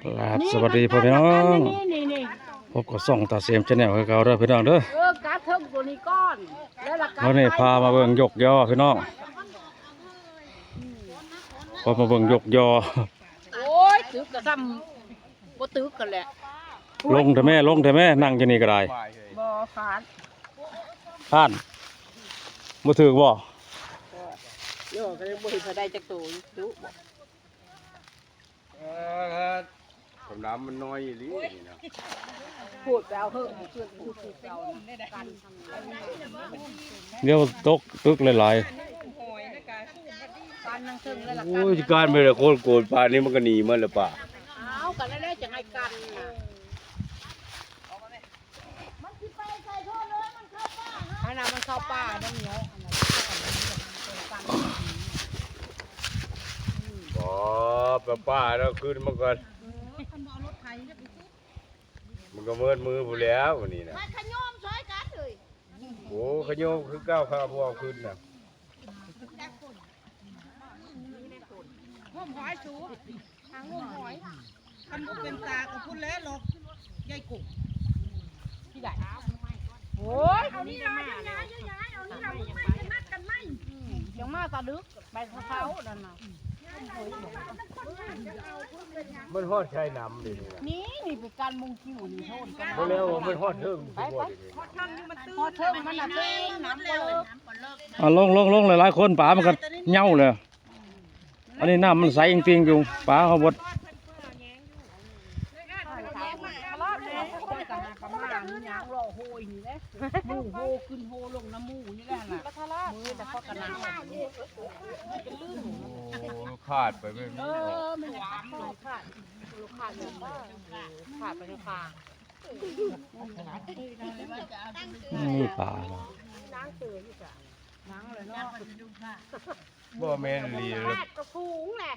ครับสวัสดีพ่อพี่น้องนี่นี่นี่พบกับส่องตาเสียมชาแนลคือเก่าเด้อพี่น้องเด้อเออการเทิงตัวนี้ก้อนแล้วละการวันนี้พามาเบิ่งยกยอพี่น้องพอมาเบิ่งยกยอโอ้ยตึกกระซ้ำบ่ตึกกันแหละลงเถอะแม่ลงเถอะแม่นั่งอยู่นี่ก็ได้บ่ฟานท่านบ่ถือบ่โยก็เลยบ่เห็นเขาได้จักตัวจุบ่ คำน้ำมันน้อยอีหลีนี่นะพูดไปเอาเฮิ่เพื่อนพูดไปเอากันเดี๋ยวตกตึกหลายกันนั่งเทิงแล้วละโอ้กันยการไม่ได้โคตรโกรธป่านนี้มันก็หนีมันและป่าเอากันแล้วแล้วจะให้กันน่ะอันนั้นมันเข้าป่านั่นเหนียวอันนั้นเข้ากันอ๋อป้าป้าเราขึ้นมาก่อน มันก็เมิดมือผู้แล้ววันนี้นะขยมช่วยกันเลยโอ้ขยมคือก้าวข้าวพวกขึ้นนะห้อมหอยสูทางห้อมหอยคันบ่เป็นตาก็พุ่นแล้วหรอกยายกุกที่ไหนโอ้ยเอานี่เราย้ายย้ายย้ายเอานี่เราไม่จะนัดกันไหมยังมาตาดึกไปเขาๆนั่นน่ะ มันฮอดใช้น้ำเลยนี่นะนี่นี่เป็นการมุงคิวนี่โทษกันเพราะแล้วมันฮอดเทิงทุกคนเลยพอเทิงมันน่ะเทิงน้ำบ่เลิกๆอะลงลงลงหลายๆคนป๋ามันก็เหย่าเลย อันนี้น้ำมันใสจริงๆอยู่ป๋าเขาบด รอบนี้คนกันประมาณนี้ยางรอ โหยนี่แหละหมู่โหขึ้นโหลงน้ำหมู่นี่แหละน่ะมือแต่พอกันน้ำโอ้ขาดไปไม่เอมีอมันขาดขาดขาดเลยขาดไปในฟางนี่ป๋าเนาะล้างเสืออยู่จ้ะล้างเลยเนาะบ่แม่นอีหลีเลยขาดกระฟูงแหละ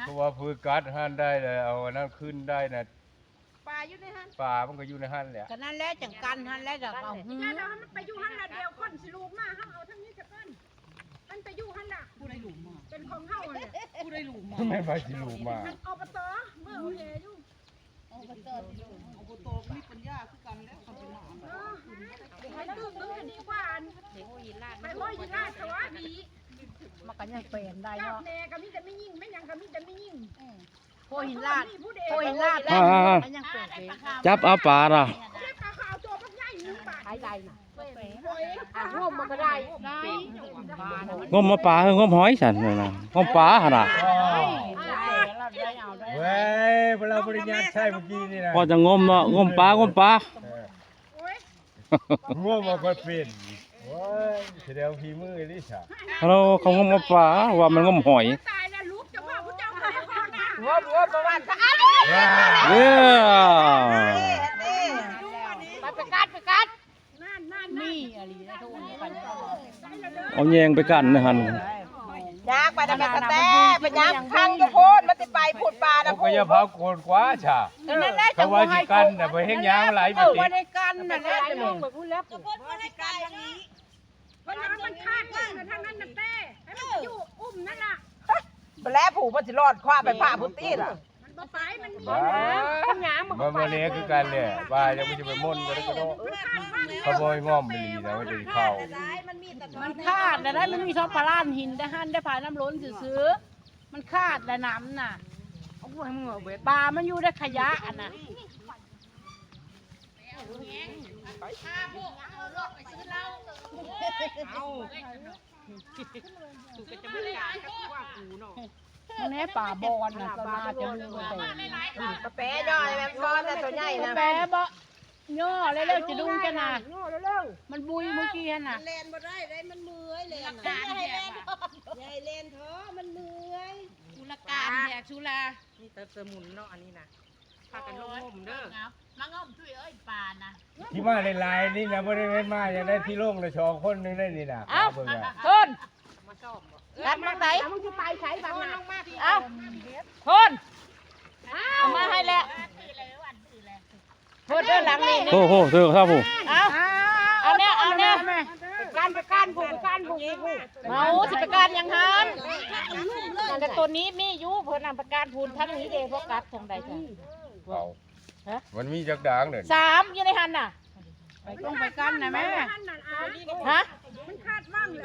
เพราะว่าพื้นกัดหันได้เลยเอาอันนั้นขึ้นได้นะปลา อยู่ในหันป่ามันก็อยู่ในหันแหละก็นั่นแหละจังกันนั่นแหละจังเอาหื้อถ้าเรามันไปอยู่หันละเดียวคนสิลูกมาเฮาเอาทั้งนี้จะเพิ่นมันไปอยู่หันละผู้ใดหลุมมาเป็นของเฮาเนี่ยผู้ใดหลุมมาไม่ไปสิลูกมามันอบตเมื่อเอาแหอยู่อบตอบตมีปัญญาคือกันแล้วเขาเป็นหมาให้ตึกนึงก็ดีกว่าอันไปห้อยยีราชเขาว่าดีมันก็ยังเป็นได้จับเนาะแน่ก็มีแต่ไม่ยิ่งไม่ยังก็มีแต่ไม่ยิ่งโพหินลาดผู้ใดโพหินลาดแล้วมันยังเป็นเป็นจับเอาป๋าน่ะเรียกปลาขาวตัวพักใหญ่หนึ่งบาทขายได้น่ะโอ้ยอะร่วมมันก็ได้ได้งมมาป๋าคืองมหอยสั่นนั่นน่ะงมป๋าหั่นน่ะได้เอาได้เว้ยพวกเราปริญญาใช่เมื่อกี้นี่นะพอจะงมเนาะงมป๋างมป๋าโอ้ยง่วงมาก็เป็นโอ้ยแสดงฝีมือลิซ่า เราเขางมมาป๋าว่ามันงมหอย ตายแล้วลูกจะว่าผู้เจ้าไม่ ได้ก่อนนะงบงบประมาณสักอันเย้ไปไปกัดไปกัดนั่นนั่นนี่อะไรนะทุกคนกันเอาแยงไปกันนะฮันยางไปนะแม่กระแตไปยางพังอยู่โพดมันสิไปพูดปลาเขานะก็อย่าเผาโกนกว่าช่านั่นแหละเขาว่าสิกันแต่ไปเฮ็ดหยางไหลไปเออติว่าได้กันนั่นแหละจะลงไปพูดแล้วเพราะนั้นมันคาดกันทางนั้นน่ะเต้ให้มันอยู่อุ้มนั่นล่ะ แล้วผูมันสิรอดคว้าไปผ่าพุตตี้ล่ะมันบ่ไปมันมีบ้าข้างหน้ามันมันมาเลี้ยคือกันเนี่ยบ้ายังไม่จะไปม่นก็ได้ก็ได้เขาบ่อยง่อมไปดีนะว่าจะเข้ามันคาดแต่ได้มันมีช่องพลานหินได้หันได้ผ่านน้ำล้นซื้อมันคาดแต่น้ำน่ะเอาไว้มึงเอาไว้ปลา มันอยู่ได้ขยะอันน่ะมันแน่ป่าบอนน่ะก็น่าจะมีแต่กระแปย่อยแม่ซ้อนแต่ตัวใหญ่นะแปะบ่ย่อเร็วๆจะดุงกันน่ะมันบุยเมื่อกี้น่ะแลนบ่ได้ได้มันเมื่อยแลนยายแลนยายแลนท้อมันเมื่อยชุลการแหกชุลานี่ตะสมุนเนาะอันนี้นะพากันลงงมเด้อ มังอ้อมช่วยเอ้ยปลานะที่มาในลายนี่นะบ่ได้เว้นมาอย่างได้ที่โล่งเลยชองคนนึงได้นี่นะเอ้าเบิ่งอะทนรัดมาไหนมึงจะไปใช้บ้างนะเอ้าทน เอามาให้แล้วทนเดินหลังนี่โอ้โหเธอครับผมเอาเอาเนี่ยเอาเนี่ยการไปกัการผูกไปการผูกเมาสิไปการยังหันแต่ตัวนี้มีอยู่เพิ่นนำประการพูนทั้งนี้เด้เพราะกัดทางใดจ้ะเอา ฮะ มันมีจักด่างเด้อสามอยู่ในหันน่ะ ไปต้องไปกันนะแม่ฮะ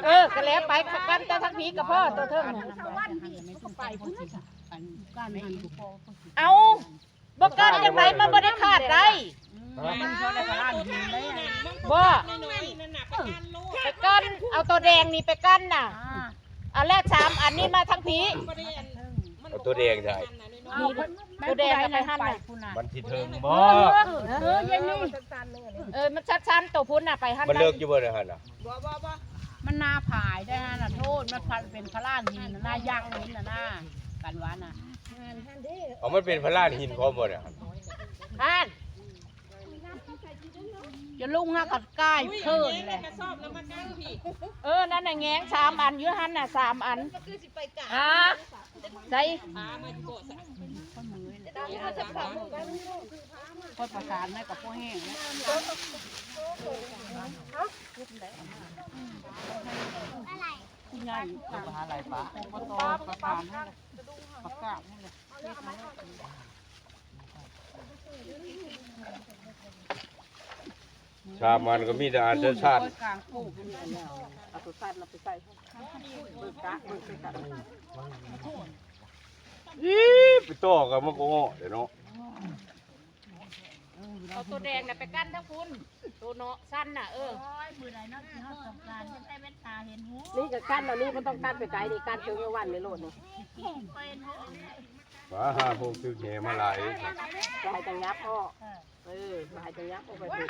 เออก็แล้วไปกันแต่ทั้งผีกับพ่อตัวเทิงน่ะเอาบ่กันจังไดมันบ่ได้ขาดได้มันเขาได้พลานหินเลยบ่ไปกันเอาตัวแดงนี่ไปกันน่ะอันแรกสามอันนี้มาทั้งผีเอาตัวแดง ใช่นี่ตัวแดงก็ไปหันน่ะมันสิเทิงบ่ เออยัยนี่เออมันชัดๆตัวพุ่นน่ะไปหันมันได้เลิกอยู่บ่เนี่ยหั่นน่ะมันนาผายได้ฮะน่ะโทษมันพันเป็นพลานหินน่ะนายังหินน่ะนากันวาน่ะเอามันเป็นพลานหินพร้อมบ่เนี่ยหั่นหันจะลุงฮะกัดก้ายเพิ่นเลยเออนั่นน่ะแงงสามอันอยู่หันน่ะสามอันอ่า ใส่ค่อยประสานให้กับพ่อแห้งนะที่ไงกับหาอะไรปะก็ตอประสานให้ประกาศให้เลยชามันก็มีแต่อาชาติ กลางปลูกเอาตัวสั้นเราไปใส่ เบิกกะเบิกไปกันอีไปต่อกับมันก็อ้อเดี๋ยวเนาะเอาตัวแดงน่ะไปกั้นทั้งพุ่นตัวเนาะสั้นน่ะเออนี่กับกั้นอันนี้มันต้องกั้นไปไกลนี่กั้นถึงวันเลยโลดนี่ฝาหาพวกตึกแหมาหลายจะให้จังยับพ่อเออจะให้จังยับออกไปเถอะ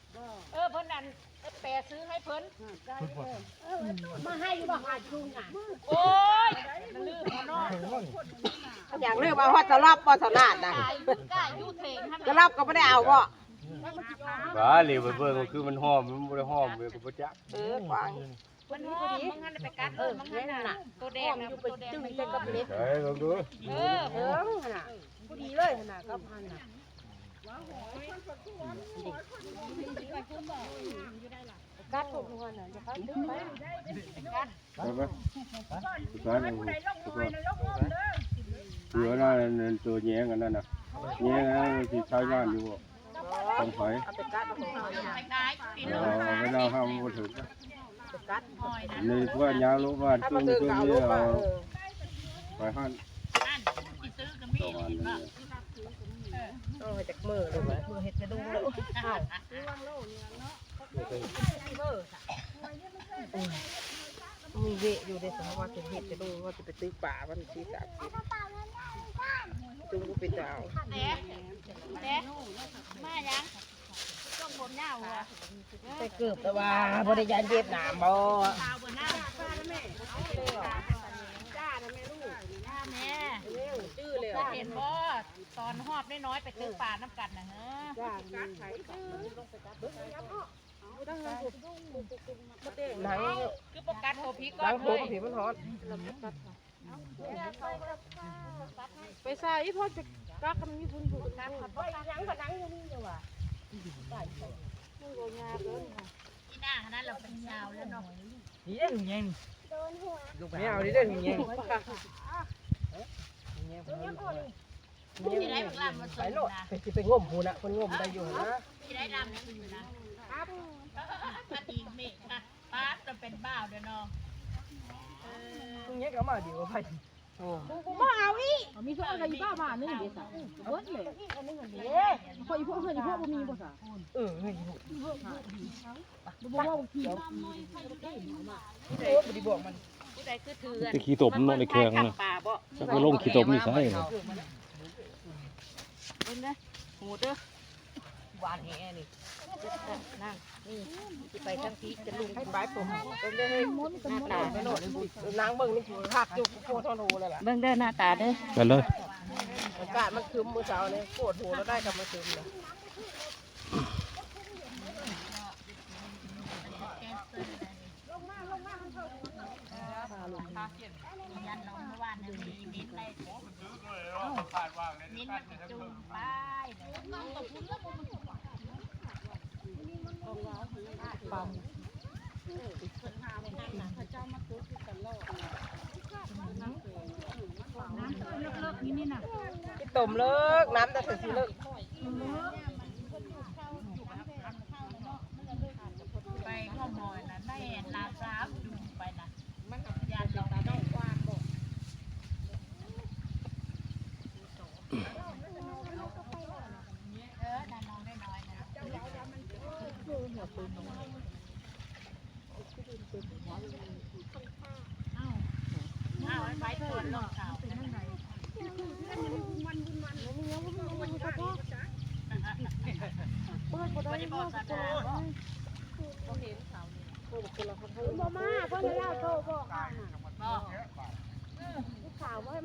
เออเพิ่นนั่นเออแปรซื้อให้เพิ่นมาให้บ่หาจุงอะโอ้ยมันลืมเอาเนาะอย่างเรื่องว่าฮอดสลับบ่สนาดนะกายอยู่กายอยู่เถงหั่นสน่ะลับก็ไม่ได้เอาบ่ฝาเหลวไปเบิ่งก็คือมันหอมมันบ่ได้หอมเลยก็บ่จักเออควางมันหอมมึงหันไปกัดเออมึงหันน่ะตัวแดงน่ะตัวแดงไม่ต้องใช่ลองดูเออเออน่ะผู้ดีเลยน่ะก็พันน่ะกัดพวกมันน่ะ จะเขาดึงไปไปไปสุดท้ายมันสุดท้ายเหลือนั่นตัวแยงอันนั้นน่ะแยงอันนั้ นที่ใช้บ้านอยู่บ่ต้องไผเอากัดเอาไปไปขายพี่เอาน้อเปล่าห้ามบ่ถึงกัดในพวกยางลบบ้านถ้าตุ้มางถึงตุ้งก็เอานี่ลูกไปเอเออไปหั่นาให้จากเลยว่ะมือเฮ็ดจะดุงเลยอ้าวมีเวอยู่ในสภาวะถึงเฮ็ดจะดุงว่าจะไปตื้อป่าวันที่สามสิบจุงก็เป็นดาวแดกแดกมายังต้องบนหน้าหัวไปเกือบแต่ว่าบริยานเย็บหนามบ่ ชื่อเลยก็เห็นบ่ตอนหอบน้อยๆไปซื้อปลาน้ำกันนะฮะหนังคือประกันโทรพีก่หอนันงโผเลล่ยผีมันฮอตไปใส่พ่อจะกักมันมีพุ่นพุ่นน้ำไปยังก็นังอยู่นี่เลยว่ะที่หน้าขนาดเราเป็นชาวแล้วเนาะนี่เด้งเงี้ยไม่เอาดิเด้งเงี้ย ที่ได้บักลามาไปส่งโลดนะไปสิไปงมหูนะคนงมได้อยู่นะที่ได้ดำมันอยู่นะอดีตเมฆค่ะป้าจะเป็นบ้าเด้อเนาะตรงนี้ก็มาดีกว่าไปโอ้มีพวกอะไรบ้าบ้านึงเดี๋ยวสั่งเบิดเลยพออีพวกเพื่อนอีพวกบ่มีบ่สั่งเออเฮ้ยบ่ว่าบางทีบ่ได้บอกมัน ผู้ใดคือถือตะขี้ตบมันเนาะในแข็งน่ะน่ะป่าบ่จักว่าลงขี้ตบนี่ใช่น่ะเบิ่งเด้อหูเด้อหวานแห่นี่นั่งนี่สิไปทั้งทีจะลุงให้ไปผมเป็นได้ให้หน้าตาไปโลดนางเบิ่งนี่คือหักจุกโคตรโหเลยล่ะเบิ่งเด้อหน้าตาเด้อกันเลย อากาศมันคืมมื้อเช้านี่โคตรโหแล้วได้กับมาคืมเลย ห็นมันกระจุงไปเลิกๆนี่นี่น่ะต้มเลิกน้ำแต่ถึงสิเลิก ไปข้าวหมอยนะได้เห็นลาสามดูไปนะมันยานดอกดอกกว้างบอก เออนาน้องได้น้อยนะอ้าวไอ้ไฟตัวลงเขาบริบทสถาน บ่มาเพราะเราโทรบอกอะ บอก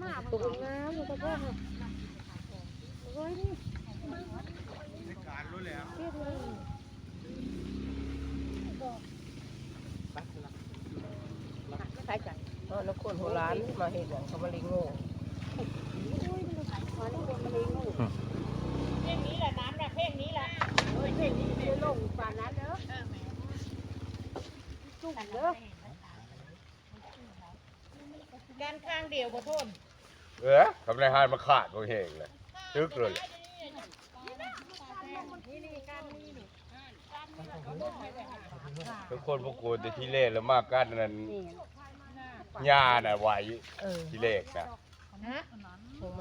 ข่าวว่ามาตกน้ำอยู่ตะก้อโอยนี่ใช่จ้ะเออนักคนหัวร้านมาเห็นอย่างเขามาลิงโง่เพลงนี้แหละน้ำแหละเพลงนี้แหละเฮ้ยเพลงนี้ไม่ลงป่านั้นเด้อเออแม่จุ่มเด้อการข้างเดียวบ่ทน เออทำไรหายมาขาดบ่เฮงเลยตึกเลยทุกคนพวกกูแต่ที่เลขแล้วมากกันนั้นหญ้าน่ะไหวเออที่เลขนะ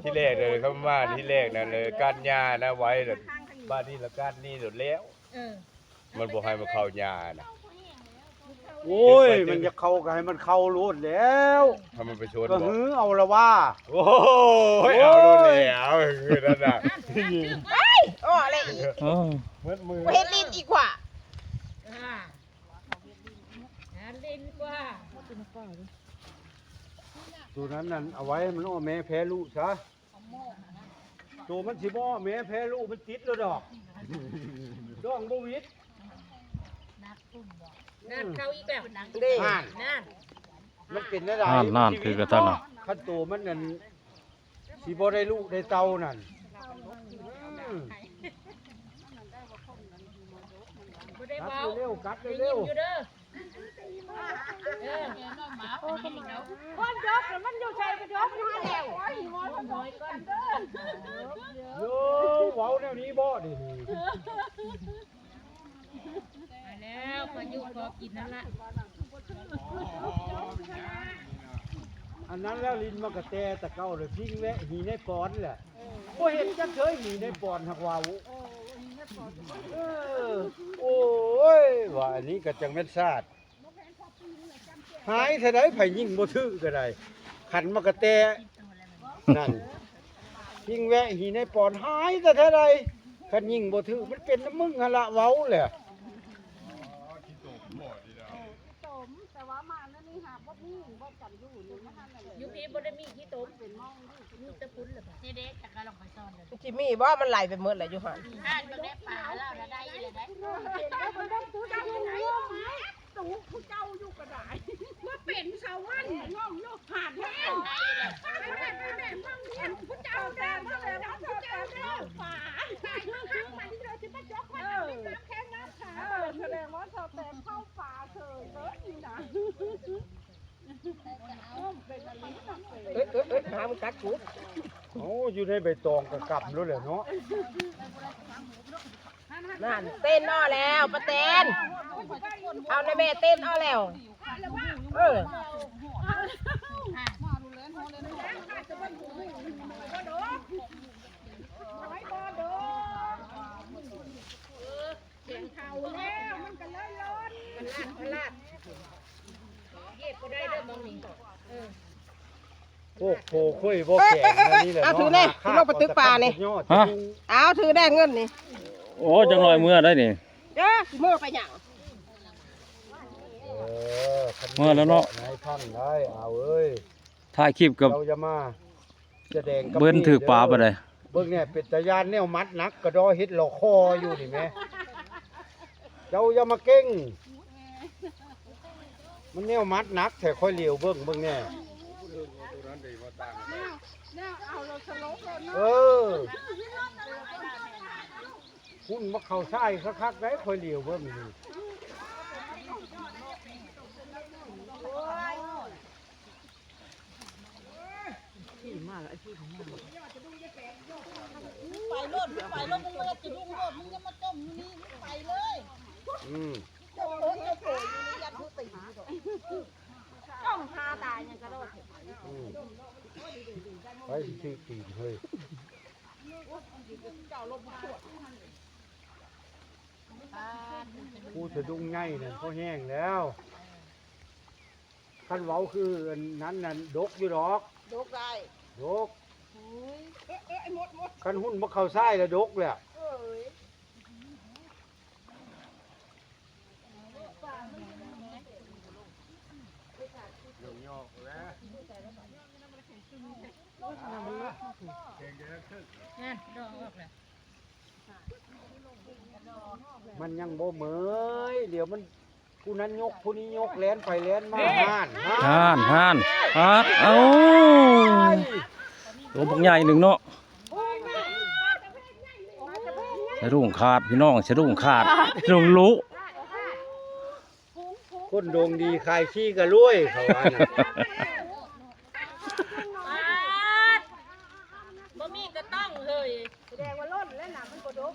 ที่เลขเลยเขามาที่เลขนั่นเลยก้านหญ้านะไว้เลยบ้านนี้ละก้านนี่หมดแล้ว เออมันบ่ให้มันเข้าหญ้านะ โอ้ย มันจะเข้าก็ให้มันเข้ารูดแล้วถ้ามันไปชนก็บ่หือเอาละว่า โอ้ยเอาโดนแล้วคือนั่นน่ะอ๋ออะไรอีกอ๋อมืดมือเฮ็ดลิ้นอีกว่าอ่าหาเล่นกว่าตัวนั้นนั่นเอาไว้ให้มันอ้อแม่แพ้ลูกซะตัวมันสิบ่อ้อแม่แพ้ลูกมันติดแล้วดอกดองบ่วิดนั่ นเข้าอีกแล้วเด้ห่านนั่นมันเป็นได้หลายน่านน่านคือกระตันน่ะคันตัวมันนั่นสิบ่ได้ลูกได้เต้านั่นอืมบ่ได้กัดเว้าเร็วๆกัดได้เร็ยิวนอยู่เด้อเออหมาเป็นยิงเนาะคนยกแล้วมันอยู่ใจมันยกมาแล้วโอ้ยมอมันน้อยก่อนๆโยเว้าแนวนี้บ่ดิไป แล้วพายุพอกินนั่นละอันนั้นแล้วลิ้นมันก็แตตะเก้าเลยพิงแวะหีในปอนแหละบ่เห็นจักเคยหีในปอนหักว่าวุเออโอ้ยว่าอันนี้ก็จังแม่นซาดหายเท่าใดไผยิงบ่ถือก็ได้ขันมากระแตนั่นยิงแวะหีในปอนหายแต่เท่าใดคันยิงบ่ถือมันเป็นน้ำมึงหั่นละเว้าแหละ แต่ว่ามานั่นนี่หาบ่มีบ่กันอยู่นี่มันนั่นแหละ ยุคนี้ บ่ได้มีขี้ต้มเป็นมองมีตะพุนเหรอนี่เด็กจะก็ลองไปซ่อนเลยจิมี่บ่มันไหลไปหมดแหละอยู่หั่นอ่านบ่ได้ป่าแล้วนะได้เลยได้มันต้องตู้จะอยู่ไหนตู้ผู้เจ้าอยู่ก็ได้มาเป็นชาววันน้องลูก หาดแท้แม่แม่แม่มั่งเห็นผู้เจ้าแม่มาแล้วผู้เจ้าเด้อป่าใช่ข้างๆมันที่เราสิมาจกมันน้ำแข็งน้ำขาเออแสดงว่าชาวแตงเข้าป่าเถยเด้อนี่นะเอ้ยเอ้ยเอ้ยหามันกัดกูโอ้อยู่ในใบตองก็กลับแล้วแหละเนาะนั่นเต้นอ้อแล้วป้าเต้น เอาในแม่เต้นอ้อแล้วเออโอ้โหคุยบ่แข็งนะนี่แหละเอาเนาะถือแน่หถือลงไปตึกป่านี่ยอดฮะ เอาถือได้เงินนี่โอ้จังหน่อยเมื่อได้นี่เด้อสิมือไปหยังเออคันเมื่อแล้วเนาะ นายท่านได้เอาเอ้ยถ่ายคลิปกับเราจะมาแสดงกับเบิ้นถือปลาไปเลยเบิ่งเนี่ยเป็นตายานแนวมัดหนักกระดอเฮ็ดหลอกคออยู่นี่แม่เจ้าอย่ามาเก่ง มันแนวมัดหนักแต่ค่อยเหลียวเบิ่งเบิ่งแน่มันได้บ่ต่างเนี่ยเอาเราสลบเลยเนาะเออคุณมาเข้าใส่คักๆได้ค่อยเหลียวเบิ่งนี่ไปรถไปรถมึงเลยจะดุ้งรถมึงจะมาต้มอยู่นี่ไปเลย อืม เจ้าโผล่เจ้าโผล่อยู่นี่ยันทุกตีต้องพาตายยังกระโดดอืมไปสิตีนเฮ้ยผู้สะดุ้งไงนั่นก็แห้งแล้วคันเว้าคืออันนั้นนั่นดกอยู่ดอกดกได้ดกคันหุ่นมาเข้าใส่แล้วดก แหละเอ้ยมันยังบ่เหมยเดี๋ยวมันผู้นั้นยกผู้นี้ยกแลนไปแลนมาห่านห่านห่านฮัดเอ้าตัวบักใหญ่หนึ่งเนาะสะดุ้งขาดพี่น้องสะดุ้งขาดสะดุ้งลุคนดวงดีคายขี้กระรวยเขาว่าน่ะ บ่มีก็ต้องเฮ้ย แสดงว่าล้นแล้วหนามันกระดก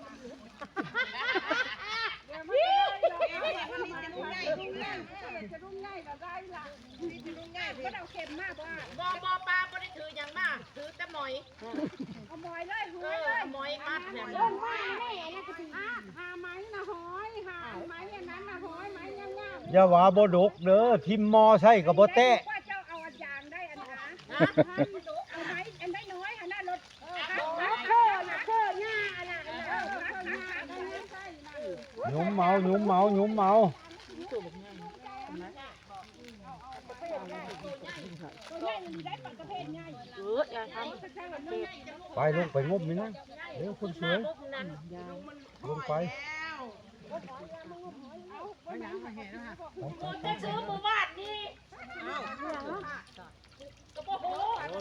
จะรุ่งง่ายก็ได้ล่ะจะรุ่งง่ายก็เอาเข็มมากว่าบ่บ่ปลาบ่ได้ถือหยังมาถือแต่หมอยเอาหมอยเลยหัเอวอเลยหมอยมัดเนี่ยล้นว่าแน่นะก็ถึงหาไม้นะหอยหาไม้อันนั้นนะหอยไม้งามๆอย่าว่าบ่ดกเด้อทิมมอใส่ก็บ่แตะ ว่าเจ้าเอาอาจารย์ได้อันนะเอาไม้อันได้น้อยอันนั้นรถเอาเคอนะเคอหน้าอันนั้นเคอหน้าอันนั้นใช่ นะหยุมเมาหยุมเมาหยุมเมาตัวใหญ่มันได้ปักประเภทใหญ่เอออย่าทำไปลงไปงมนี่นะเดี๋ยวคนสวยลงไปจะซื้อหมู่บ้านนี่ก็บ่ฮู้หมู่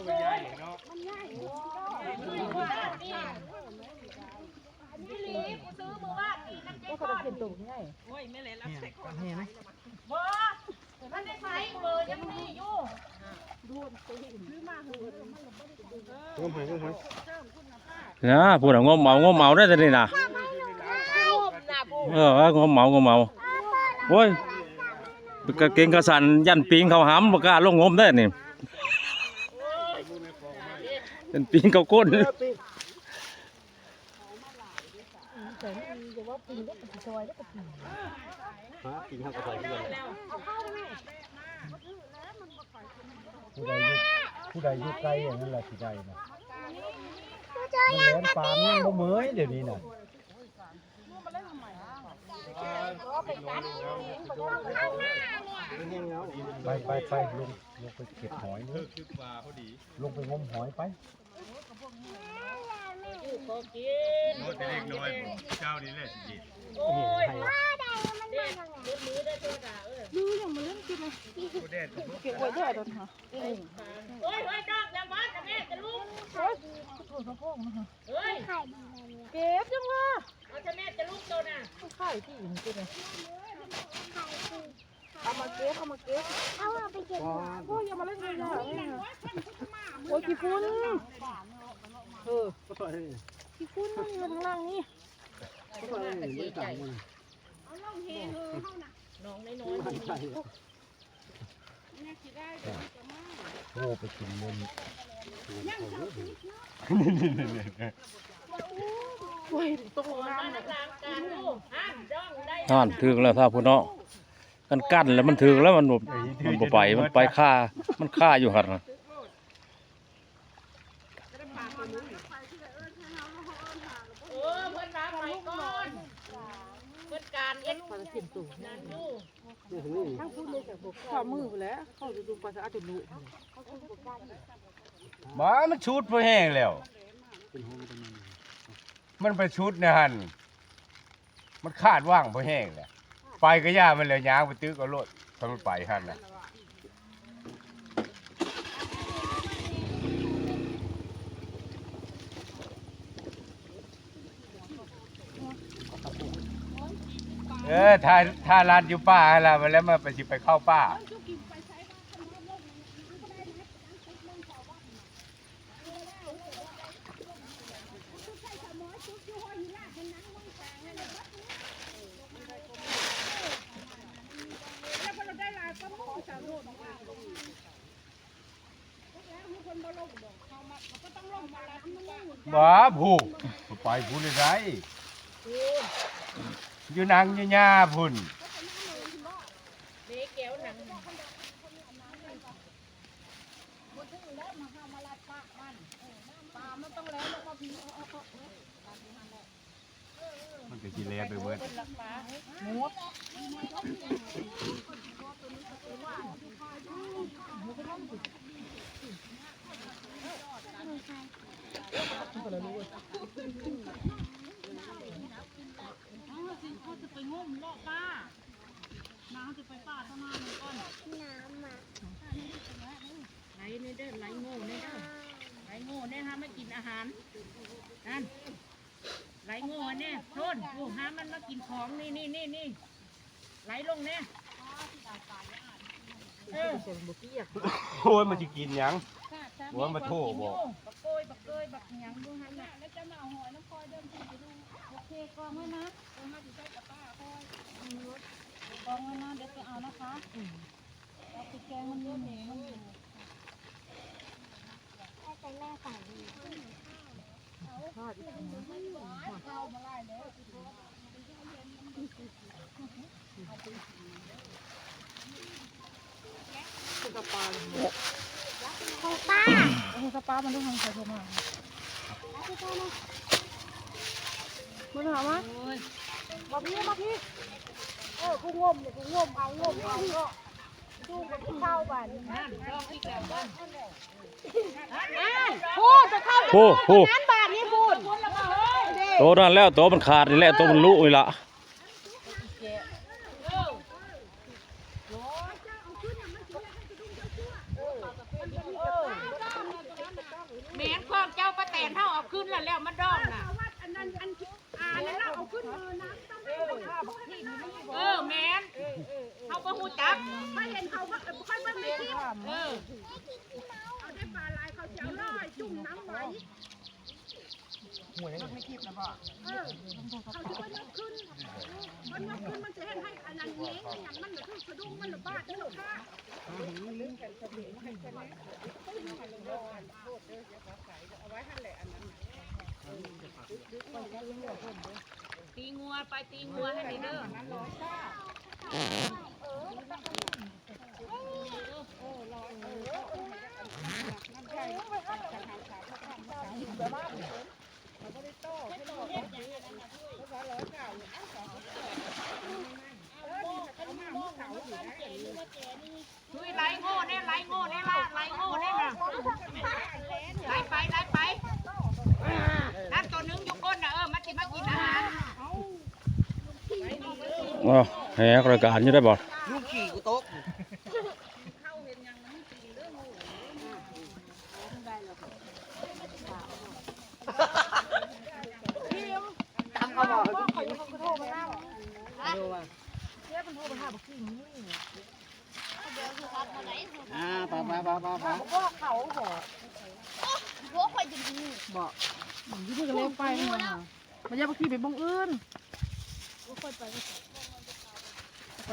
บ้านนี่นี่หลีกูซื้อหมู่บ้านนี่นั่น เจ๊ก่อนโอ้ยไม่เลยรับใส่ก่อนบ่มันได้ใช้เบอร์ยังมีอยู่งมหอยงมหอยนะพูดอะงงมเมางมเมาได้แต่นี่นะเอองมเมางมเมาโอ้ยกระเก่งกระสันยันปิงเขาหำบ่กล้าลงงมได้นี่เป็นปิงเขาก้น ฮะกินข้าวกระต่ายเพื่อนผู้ใดอยู่ผู้ใดอยู่ไกลอย่างนั้นแหละสิได้นะมันแหลมปานยังบ่เหมยเดี๋ยวนี้น่ะไปไปไปลงลงไปเก็บหอยนี่ลงไปงมหอยไป โอ้ยเด็ดเด็ดมือได้ตัวด่าเออมือยังมาเล่นกินเลยเก็บไว้ได้ดอนค่ะโอ้ยโอ้ยดอกอย่ามาจะแม่จะลุกเฮ้ยเฮ้ยเก็บจังวะเอาจะแม่จะลุกตัวน่ะเอามาเก็บเอามาเก็บเอาไปเก็บโอ้ยอย่ามาเล่นเลยนะโอ้ยกี่ฟุ้น เออกี่ฟุ้นมันอยู่ข้างล่างนี่น้องน้อยโอ้ไปกินนมๆมานักลางการดูห้ามจ้องได้นั่นถึงแล้วท่าพุ่นเนาะกันกั้นแล้วมันถึงแล้วมันบ่มันบ่ไปมันไปค่ามันค่าอยู่หั่นน่ะ เออเพิ่นมาไปก่อนเพิ่น การเอ็ดนั่นดูข้อมือไปแล้วเข้าจะดูภาษาจุนุบ้ามันชุดพอแห้งแล้ว มันไปชุดนะฮันมันคาดว่างพอแห้งแหละไปก็ย่ามันเลยยางไปตื้อก็รถทำมันไปฮันนะ เออถ้าถ้าร้านอยู่ป่าล่ะมาแล้วมาไปสิไปเข้าป่าแล้วพอเราได้ ลายก็มองสาวโลดออกมาแล้วมีคนบ่ลงบอกเขามาเขา ก็ต้องลงมาแล้วมันลงบ้าผู้ไปผู้ใดได้อยู่นางอยู่หญ้าพุ่นมันก็สิแลไปเบิดไหลในเด้อไหลโง่ในเด้อไหลโง่เนี่ยฮะไม่กินอาหารนั่นไหลโง่เนี่ยโทนกูหามันมากินของนี่นี่นี่นี่ไหลลงเนี่ยเออโอ้ยมันสิกินหยังหัวมาโทษบอกบักโกยบักเกยบักหยังดูหันน่ะแล้วจะมาเอาหอยน้ำคอยเดินที่ไปดูโอเคกองไว้นะกองมาถึงใช้กับป้า กองไว้นะเดี๋ยวจะเอานะคะเราไปแกงมันอยู่หนีมันอยู่สปามันต้องทำใส่ผมมามันถามว่าโอ้ย มาพี่มาพี่เออกูงมเนี่ยกูงมเอางมเอาเนดูมันเข้าบ้านนั่นลองอีกแล้วบ้านพูดจะเข้าโอ้โหร้านบาทนี่พูดโตนั่นแล้วโตมันขาดนี่แหละโตมันลุอีละแม่นของเจ้าป้าแตนเท่าเอาขึ้นแล้วแล้วมันดองน่ะ เราเอาขึ้นมือนะต้องเอาข้าบักที่นี่เออแมนเขาบ่ฮู้จักถ้าเห็นเขาว่าค่อยเบิ่งในคลิปเออเอาได้ปลาลายเขาจะเอาลอจุ่มน้ำไว้เออเขาจะว่ายกขึ้นมันยกขึ้นมันจะเห็นให้อันนั้นเล้งอย่างมันหรือคือกระดุมมันหรือบาดมันหรือข้า ตีงัวไปตีงัวให้ดีเด้อช่วยไล่โง่เนี่ยไล่โง่เนี่ยละไล่โง่เนี่ยนะไล่ไปไล่ไปนั่นตัวนึงอยู่ก้นนะเออมากินมากินอาหาร อ้าวแหกรายการอยู่ได้บ่ลูกขี่กูโต๊ะตามเขาบอกอ่าไปไปไปไปไปที่พูดกันเล่นไปมามันยาบขี้ไปบ้องอื่นไป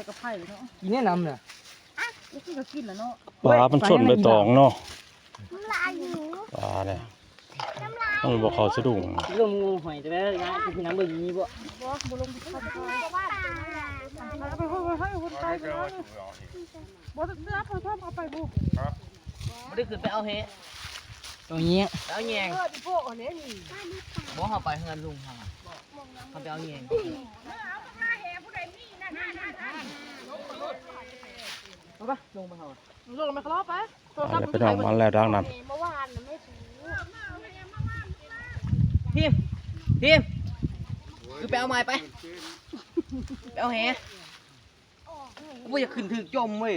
กับไผ่เนาะกินแนะนำเนี่ยนี่คือก็กินแล้วเนาะปลามันชนใบตองเนาะปลาเนี่ยมันบอกเขาสะดุ้งเรื่องงูหอยจะได้ยังกินน้ำเบอร์นี้บ่บอกบุลงเข้าไปเอาไปให้ให้คนตายไปแล้วบอกเนื้อพอชอบเอาไปบุไม่ได้ขึ้นไปเอาเฮตรงนี้เอาแยงเออดิพวกอันนี้นี่บ่เขาไปเฮือนลุงเขาเขาไปเอาแยง เอาปะลงมาเขาลงมาคลอไปโทรปลาศัพท์เนี่ยไปนอนมันแล้วดังนั้นเมื่อวานน่ะไม่ถือทีมทีมคือไปเอาไม้ไปไปเอาแหกูอยากขึ้นถึงจมเว้ย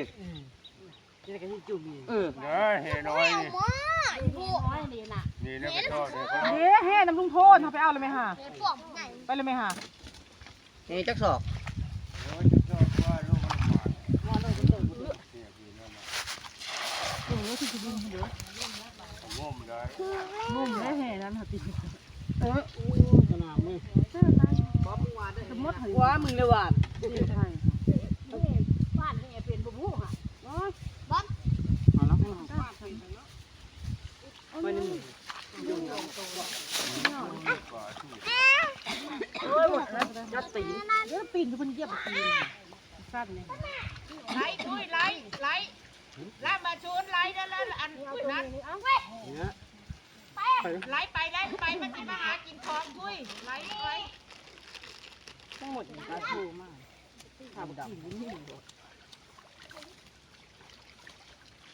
เออนะเฮน้อยนี่น้อยนี่น่ะนี่นะไปทอดเลยครับเฮ้เฮ้น้ำลุงโทษทำไปเอาเลยไหมฮะไปเลยไหมฮะเฮ้จักศอก มได้นุ่มได้แห่นั้นค่ะติเออขนาดมือสมมติว้ามึงเลยว่ะใช่บ้านนี่เป็นบ่ฮู้ค่ะเอาละเอาไม่ได้มึงยัดตีนเดี๋ยวปีนทุกคนเหยียบตีนสั้นเลยไล่อุ้ยไล่ไล่ไล่มาชวนไล่แล้วแล้ว อันอุ้ยนะเนี่ยไล่ไปไล่ไปมันจะมาหากินของอุ้ยไล่ไล่ทั้งหมดนี่ก็ชูมากทำดำ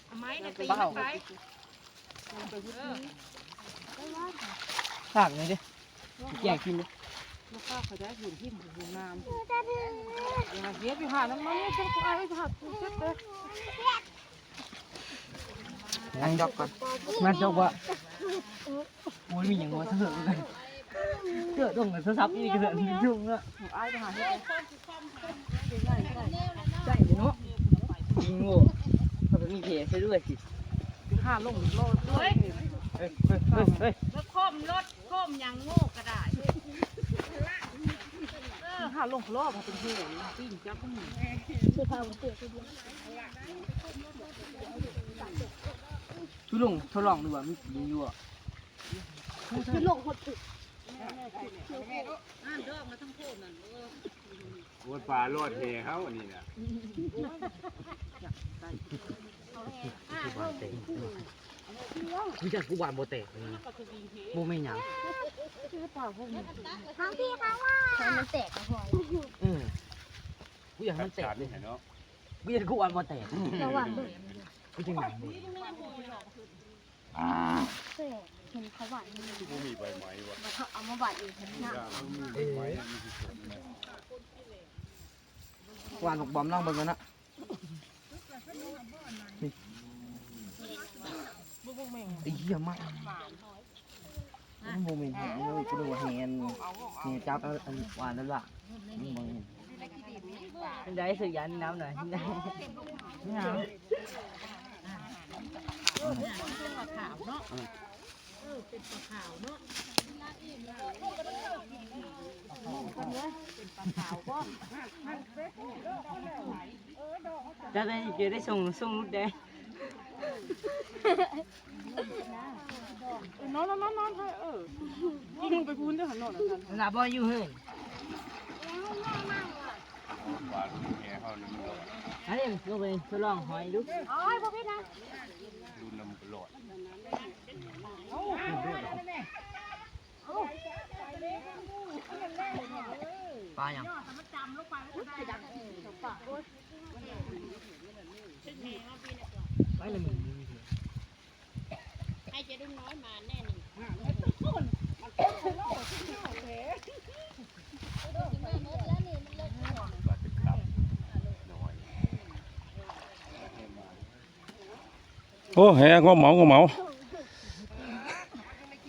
เอาไม้เนี่ยตีมันไปเออฝากหน่อยดิแกงกินดิลูกค้าเขาได้หุ่นที่หุ่นงามอย่าเฮ็ดอยู่หาน้ำมันเนี่ยฉันก็เอาไปหาตู้เช็ดเลยนั่ งดอกก่อนมาจบว่ะโอ้ยมีอย่างวะเถอะเลยเถอะตรงกับโทรศัพท์นี่ก็เถอะยุ่งละหนูอ้ายไปหาเฮ็ดใช่เนาะโง่เขาเป็นมีเพใช่ด้วยสิห้าลงโลดเลยเฮ้ยเฮ้ยเฮ้ยเฮ้ยรถโค้มรถโค้มยังโง่ก็ได้ห้าลงรอบมาเป็นเหื่อนปีนจับขึ้น ทุลงทดลองดูว่ามีสีอยู่อะวัดป่าลดเฮเขาอันนี้นะวิจารณ์กูหวานโบเตะโบไม่หยังทางพี่เขาว่ามันแตกก็พอเออกูอยากให้มันแตจักดเลยเนาะวิจารณ์กูวานโบเตะระหว่างเบิ่ งกูจะหนังเลยแตกเห็นเขาหวานนี่กูมีใบไม้วะเขาเอามาหวานเองนะใบไม้มีผลนะหวานบอกบอมลองเบิ่งกันนะไอ้เหี้ยมากโมเมนต์เลยกูดูว่าเห็นเห็นจับอันหวานนั่นละมึงมองเห็นได้สื่อยันน้ำหน่อยได้ จะได้จะได้ส่งส่งรุดได้นอนนอนนอนให้เออยิงไปพูนเด้อหันนอนกันลาบอยอยู่เฮ้ยป่าลอดเฮเขานี่มันลอยอันนี้ก็ไปทดลองหอยดูอ๋อพวกพี่นะดูน้ำลอด ปลาอย่างไว้เลยมึงให้เจะดุ้งน้อยมาแน่หนึ่งโอ้แหงเหมาก็เหมา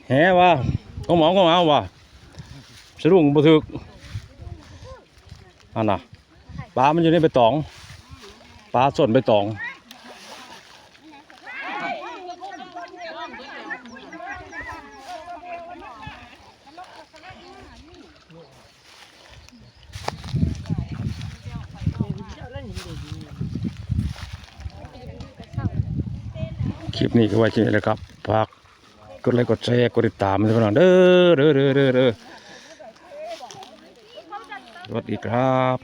แหว่าก็หมาก็เหมาว่าสรุงบ่ถึกอันน่ะปลามันอยู่ในใบตองปลาส่วนใบตองคลิปนี้ก็ไว้ที่นี่แหละครับฝาก ดไลค์กดแชร์กดติดตามนะพวกเราเด้อเด้อเด้อเด้อเด้อสวัสดีครับ